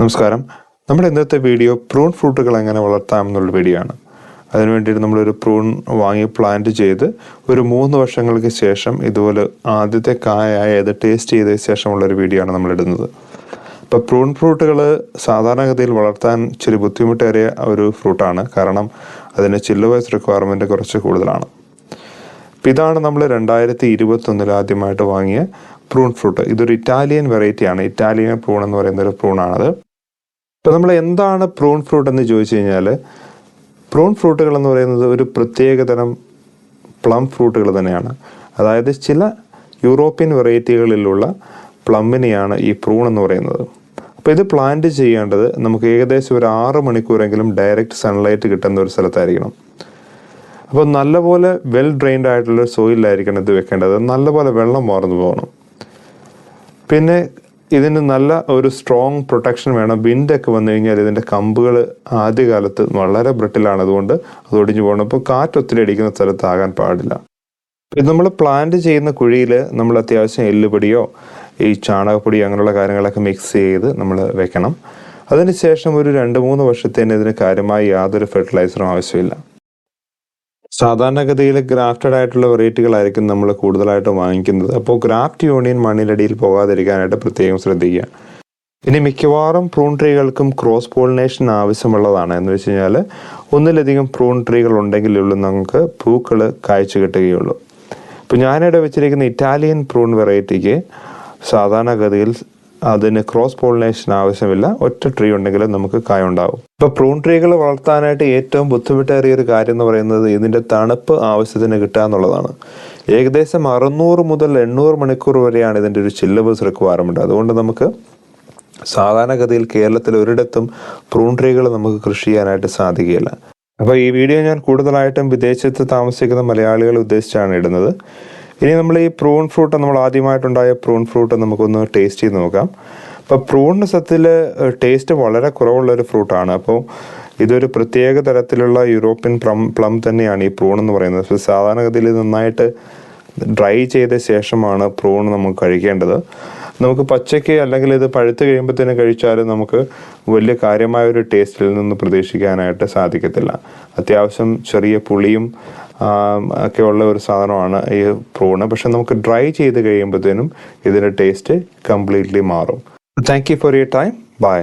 നമസ്കാരം. നമ്മുടെ ഇന്നത്തെ വീഡിയോ പ്രൂൺ ഫ്രൂട്ടുകൾ എങ്ങനെ വളർത്താം എന്നുള്ള വീഡിയോ ആണ് അതിനു വേണ്ടിയിട്ട് നമ്മളൊരു പ്രൂൺ വാങ്ങി പ്ലാന്റ് ചെയ്ത് ഒരു മൂന്ന് വർഷങ്ങൾക്ക് ശേഷം ഇതുപോലെ ആദ്യത്തെ കായായത് ടേസ്റ്റ് ചെയ്ത ശേഷമുള്ളൊരു വീഡിയോ ആണ് നമ്മൾ ഇടുന്നത് ഇപ്പോൾ പ്രൂൺ ഫ്രൂട്ടുകൾ സാധാരണഗതിയിൽ വളർത്താൻ ഇച്ചിരി ബുദ്ധിമുട്ടേറിയ ഒരു ഫ്രൂട്ടാണ് കാരണം അതിന് ചില്ല് വയസ് റിക്വയർമെന്റ് കുറച്ച് കൂടുതലാണ്. അപ്പോൾ ഇതാണ് നമ്മൾ രണ്ടായിരത്തി ഇരുപത്തൊന്നിൽ ആദ്യമായിട്ട് വാങ്ങിയ പ്രൂൺ ഫ്രൂട്ട് ഇതൊരു ഇറ്റാലിയൻ വെറൈറ്റിയാണ് ഇറ്റാലിയൻ പ്രൂൺ എന്ന് പറയുന്ന ഒരു പ്രൂണാണത് ഇപ്പോൾ നമ്മൾ എന്താണ് പ്രൂൺ ഫ്രൂട്ട് എന്ന് ചോദിച്ചു കഴിഞ്ഞാൽ പ്രൂൺ ഫ്രൂട്ടുകൾ എന്ന് പറയുന്നത് ഒരു പ്രത്യേകതരം പ്ലം ഫ്രൂട്ടുകൾ തന്നെയാണ്. അതായത് ചില യൂറോപ്യൻ വെറൈറ്റികളിലുള്ള പ്ലമ്മിനെയാണ് ഈ പ്രൂൺ എന്ന് പറയുന്നത്. അപ്പോൾ ഇത് പ്ലാന്റ് ചെയ്യേണ്ടത് നമുക്ക് ഏകദേശം ഒരു ആറ് മണിക്കൂറെങ്കിലും ഡയറക്റ്റ് സൺലൈറ്റ് കിട്ടുന്ന ഒരു സ്ഥലത്തായിരിക്കണം. അപ്പോൾ നല്ലപോലെ വെൽ ഡ്രെയിൻഡ് ആയിട്ടുള്ള സോയിലായിരിക്കണം ഇത് വെക്കേണ്ടത്. നല്ലപോലെ വെള്ളം വാർന്നു പോകണം. പിന്നെ ഇതിന് നല്ല ഒരു സ്ട്രോങ് പ്രൊട്ടക്ഷൻ വേണം. വിൻഡൊക്കെ വന്നു കഴിഞ്ഞാൽ ഇതിന്റെ കമ്പുകൾ ആദ്യകാലത്ത് വളരെ ബ്രിട്ടിലാണ് അതുകൊണ്ട് അത് ഒടിഞ്ഞു പോകണം. അപ്പോൾ കാറ്റ് ഒത്തിരി അടിക്കുന്ന സ്ഥലത്താകാൻ പാടില്ല. ഇത് നമ്മൾ പ്ലാന്റ് ചെയ്യുന്ന കുഴിയിൽ നമ്മൾ അത്യാവശ്യം എല്ലുപൊടിയോ ഈ ചാണകപ്പൊടി അങ്ങനെയുള്ള കാര്യങ്ങളൊക്കെ മിക്സ് ചെയ്ത് നമ്മൾ വെക്കണം. അതിനുശേഷം ഒരു രണ്ട് മൂന്ന് വർഷത്തേന് ഇതിന് കാര്യമായി യാതൊരു ഫെർട്ടിലൈസറും ആവശ്യമില്ല. സാധാരണഗതിയിൽ ഗ്രാഫ്റ്റഡ് ആയിട്ടുള്ള വെറൈറ്റികളായിരിക്കും നമ്മൾ കൂടുതലായിട്ട് വാങ്ങിക്കുന്നത്. അപ്പോൾ ഗ്രാഫ്റ്റ് യൂണിയൻ മണ്ണിനടിയിൽ പോകാതിരിക്കാനായിട്ട് പ്രത്യേകം ശ്രദ്ധിക്കുക. ഇനി മിക്കവാറും പ്രൂൺ ട്രീകൾക്കും ക്രോസ് പോളിനേഷൻ ആവശ്യമുള്ളതാണ്. എന്ന് വെച്ച് കഴിഞ്ഞാൽ ഒന്നിലധികം പ്രൂൺ ട്രീകൾ ഉണ്ടെങ്കിലുള്ളൂ നമുക്ക് പൂക്കൾ കായ്ച്ചു കിട്ടുകയുള്ളൂ. ഇപ്പോൾ ഞാനിവിടെ വെച്ചിരിക്കുന്ന ഇറ്റാലിയൻ പ്രൂൺ വെറൈറ്റിക്ക് സാധാരണഗതിയിൽ അതിന് ക്രോസ് പോളിനേഷൻ ആവശ്യമില്ല. ഒറ്റ ട്രീ ഉണ്ടെങ്കിൽ നമുക്ക് കായ ഉണ്ടാവും. ഇപ്പോൾ പ്രൂൺ ട്രീകൾ വളർത്താനായിട്ട് ഏറ്റവും ബുദ്ധിമുട്ടേറിയ ഒരു കാര്യം എന്ന് പറയുന്നത് ഇതിന്റെ തണുപ്പ് ആവശ്യത്തിന് കിട്ടുക എന്നുള്ളതാണ്. ഏകദേശം അറുന്നൂറ് മുതൽ എണ്ണൂറ് മണിക്കൂർ വരെയാണ് ഇതിന്റെ ഒരു ചില്ലബസ് റിക്വയർമെന്റ് അതുകൊണ്ട് നമുക്ക് സാധാരണഗതിയിൽ കേരളത്തിൽ ഒരിടത്തും പ്രൂൺ ട്രീകൾ നമുക്ക് കൃഷി ചെയ്യാനായിട്ട് സാധിക്കില്ല അപ്പോൾ ഈ വീഡിയോ ഞാൻ കൂടുതലായിട്ടും വിദേശത്ത് താമസിക്കുന്ന മലയാളികൾ ഉദ്ദേശിച്ചാണ് ഇടുന്നത്. ഇനി നമ്മൾ ഈ പ്രൂൺ ഫ്രൂട്ട് നമ്മൾ ആദ്യമായിട്ടുണ്ടായ പ്രൂൺ ഫ്രൂട്ട് നമുക്കൊന്ന് ടേസ്റ്റ് ചെയ്ത് നോക്കാം. അപ്പോൾ പ്രൂണിന് സത്യത്തിൽ ടേസ്റ്റ് വളരെ കുറവുള്ള ഒരു ഫ്രൂട്ടാണ് അപ്പോൾ ഇതൊരു പ്രത്യേക തരത്തിലുള്ള യൂറോപ്യൻ പ്ലം പ്ലം തന്നെയാണ് ഈ പ്രൂൺ എന്ന് പറയുന്നത്. സാധാരണഗതിയിൽ നന്നായിട്ട് ഡ്രൈ ചെയ്ത ശേഷമാണ് പ്രൂൺ നമുക്ക് കഴിക്കേണ്ടത്. നമുക്ക് പച്ചയ്ക്ക് അല്ലെങ്കിൽ ഇത് പഴുത്ത് കഴിയുമ്പോഴത്തേനും കഴിച്ചാലും നമുക്ക് വലിയ കാര്യമായ ഒരു ടേസ്റ്റിൽ നിന്ന് പ്രതീക്ഷിക്കാനായിട്ട് സാധിക്കത്തില്ല. അത്യാവശ്യം ചെറിയ പുളിയും ഒക്കെ ഉള്ള ഒരു സാധനമാണ് ഈ പ്രൂണ്. പക്ഷെ നമുക്ക് ഡ്രൈ ചെയ്ത് കഴിയുമ്പോഴത്തേനും ഇതിന്റെ ടേസ്റ്റ് കംപ്ലീറ്റ്ലി മാറും. Thank you for your time bye